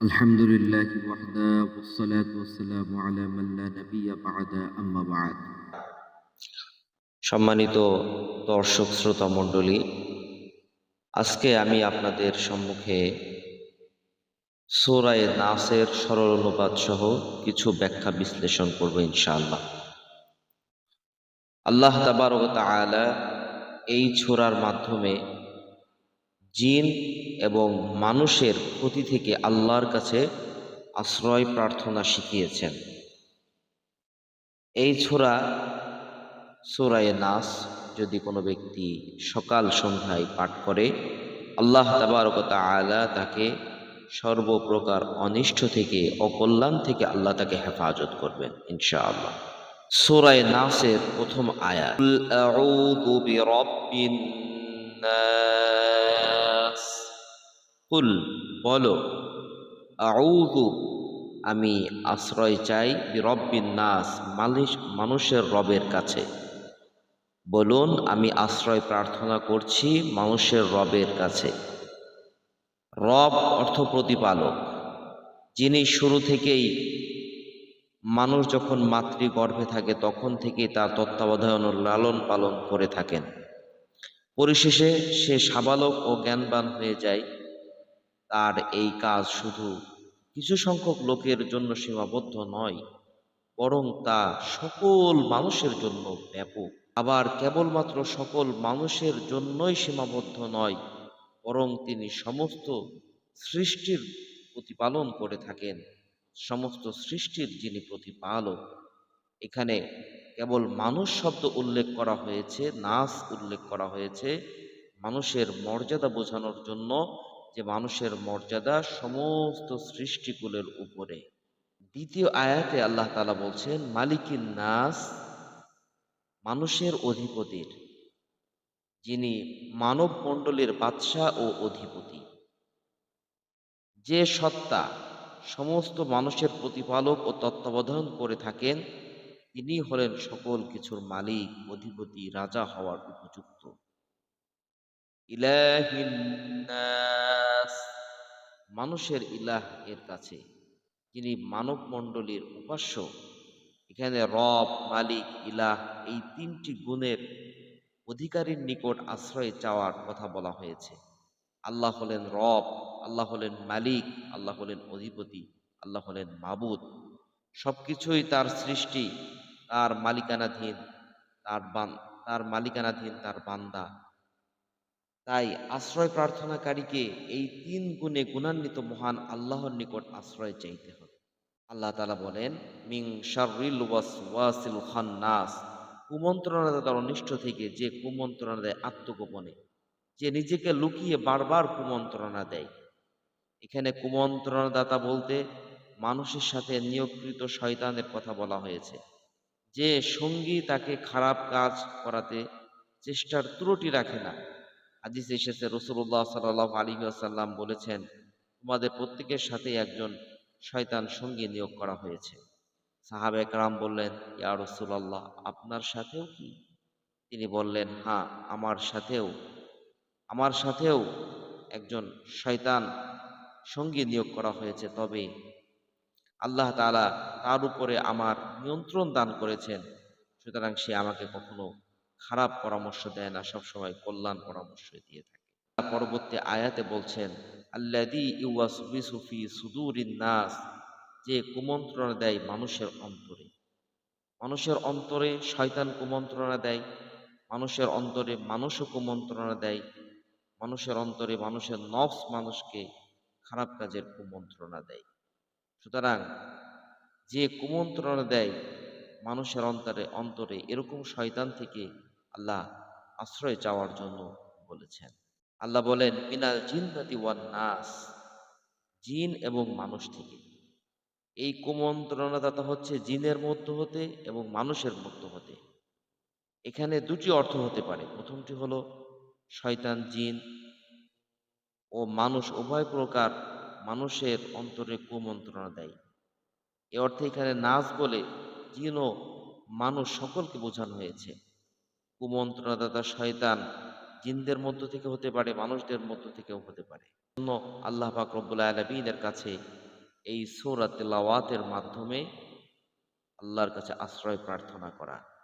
الحمد لله وحده والصلاة والسلام على من لا نبي بعد أما بعد সম্মানিত দর্শক শ্রোতা মণ্ডলী আজকে আমি আপনাদের সম্মুখে সোরায়ে নাসের সরল অনুবাদ সহ কিছু ব্যাখ্যা বিশ্লেষণ করব ইনশাআল্লাহ আল্লাহ তাবারক তাআলা এই ছোরার মাধ্যমে জিন এবং মানুষের ক্ষতি থেকে আল্লাহর কাছে আশ্রয় প্রার্থনা শিখিয়েছেন। এই ছোরা, সোরায়ে নাস, যদি কোনো ব্যক্তি সকাল সন্ধ্যায় পাঠ করে, আল্লাহ তাবারকতা তাআলা তাকে সর্বপ্রকার অনিষ্ট থেকে, অকল্যাণ থেকে আল্লাহ তাকে হেফাজত করবেন, ইনশাআল্লাহ। সোরায়ে নাসের প্রথম আয়াত কুল, বলো, আউযু আমি আশ্রয় চাই রব্বিন নাস, মালিশ, মানুষের রবের কাছে। বলুন, আমি আশ্রয় প্রার্থনা করছি মানুষের রবের কাছে। রব অর্থ প্রতিপালক, যিনি শুরু থেকেই মানুষ যখন মাতৃগর্ভে থাকে, তখন থেকেই তার তত্ত্বাবধান ও লালন পালন করে থাকেন। পরিশেষে সে সাবালক ও জ্ঞানবান হয়ে যায়। তার এই কাজ শুধু কিছু সংখ্যক লোকের জন্য সীমাবদ্ধ নয়, বরং তা সকল মানুষের জন্য ব্যাপক। আবার কেবলমাত্র সকল মানুষের জন্যই সীমাবদ্ধ নয়, বরং তিনি সমস্ত সৃষ্টির প্রতিপালন করে থাকেন। সমস্ত সৃষ্টির যিনি প্রতিপালক, এখানে কেবল মানুষ শব্দ উল্লেখ করা হয়েছে, নাস উল্লেখ করা হয়েছে, মানুষের মর্যাদা বোঝানোর জন্য যে মানুষের মর্যাদা সমস্ত সৃষ্টিকুলের উপরে। দ্বিতীয় আয়াতে আল্লাহ তালা বলছেন, মালিকিন নাস মানুষের অধিপতির, যিনি মানব মণ্ডলের বাদশাহ ও অধিপতি। যে সত্তা সমস্ত মানুষের প্রতিপালক ও তত্ত্বাবধান করে থাকেন তিনি হলেন সকল কিছুর মালিক, অধিপতি, রাজা হওয়ার উপযুক্ত। মানুষের ইলাহ এর কাছে, যিনি মানব মণ্ডলীর উপাস্য। এখানে রব, মালিক, ইলাহ এই তিনটি গুণের অধিকারীর নিকট আশ্রয় চাওয়ার কথা বলা হয়েছে। আল্লাহ হলেন রব, আল্লাহ হলেন মালিক, আল্লাহ হলেন অধিপতি, আল্লাহ হলেন মাবুদ। সবকিছুই তার সৃষ্টি। তার মালিকানাধীন, তার বান, তার মালিকানাধীন তার বান্দা। তাই আশ্রয় প্রার্থনাকারীকে এই তিন গুণে গুণান্বিত মহান আল্লাহর নিকট আশ্রয় চাইতে হবে। আল্লাহ তালা বলেন, মিং শারিল ওয়াসিল খান্নাস। কুমন্ত্রণাদাতার অনিষ্ট থেকে যে কুমন্ত্রণা দেয় আত্মগোপনে। যে নিজেকে লুকিয়ে বারবার কুমন্ত্রণা দেয়। এখানে কুমন্ত্রণাদাতা বলতে মানুষের সাথে নিয়োগকৃত শয়তানের কথা বলা হয়েছে। যে সঙ্গী তাকে খারাপ কাজ করাতে চেষ্টার ত্রুটি রাখে না। হাদিস এসেছে রসুল্লাহ সাল্লাহ আলী আসাল্লাম বলেছেন, তোমাদের প্রত্যেকের সাথে একজন শয়তান সঙ্গী নিয়োগ করা হয়েছে। সাহাবে একরাম বললেন, ইয়া রসুল্লাহ আপনার সাথেও কি? তিনি বললেন হ্যাঁ আমার সাথেও আমার সাথেও একজন শয়তান সঙ্গী নিয়োগ করা হয়েছে, তবে আল্লাহ তালা তার উপরে আমার নিয়ন্ত্রণ দান করেছেন। সুতরাং সে আমাকে কখনো খারাপ পরামর্শ দেয় না, সবসময় কল্যাণ পরামর্শ দিয়ে থাকে। পরবর্তী আয়াতে বলছেন নাস যে কুমন্ত্রণা দেয় মানুষের অন্তরে। মানুষের অন্তরে শয়তান কুমন্ত্রণা দেয়, মানুষের অন্তরে মানুষও কুমন্ত্রণা দেয়, মানুষের অন্তরে মানুষের নফস মানুষকে খারাপ কাজের কুমন্ত্রণা দেয়। সুতরাং যে কুমন্ত্রণা দেয় মানুষের অন্তরে অন্তরে এরকম শয়তান থেকে আল্লাহ আশ্রয় চাওয়ার জন্য বলেছেন। আল্লাহ বলেন, মিনাল জিন্নাতি ওয়ান নাস জিন এবং মানুষ থেকে। এই কুমন্ত্রণাদাতা হচ্ছে জিনের মধ্য হতে এবং মানুষের মধ্য হতে। এখানে দুটি অর্থ হতে পারে। প্রথমটি হলো, শয়তান জিন ও মানুষ উভয় প্রকার মানুষের অন্তরে কুমন্ত্রণা দেয়। এ অর্থে এখানে নাচ বলে জিন মানুষ সকলকে বোঝানো হয়েছে। কুমন্ত্রণাদাতা শয়তান জিনদের মধ্য থেকে হতে পারে, মানুষদের মধ্য থেকেও হতে পারে। জন্য আল্লাহ পাক রব্বুল আলমিনের কাছে এই সৌরা তেলাওয়াতের মাধ্যমে আল্লাহর কাছে আশ্রয় প্রার্থনা করা।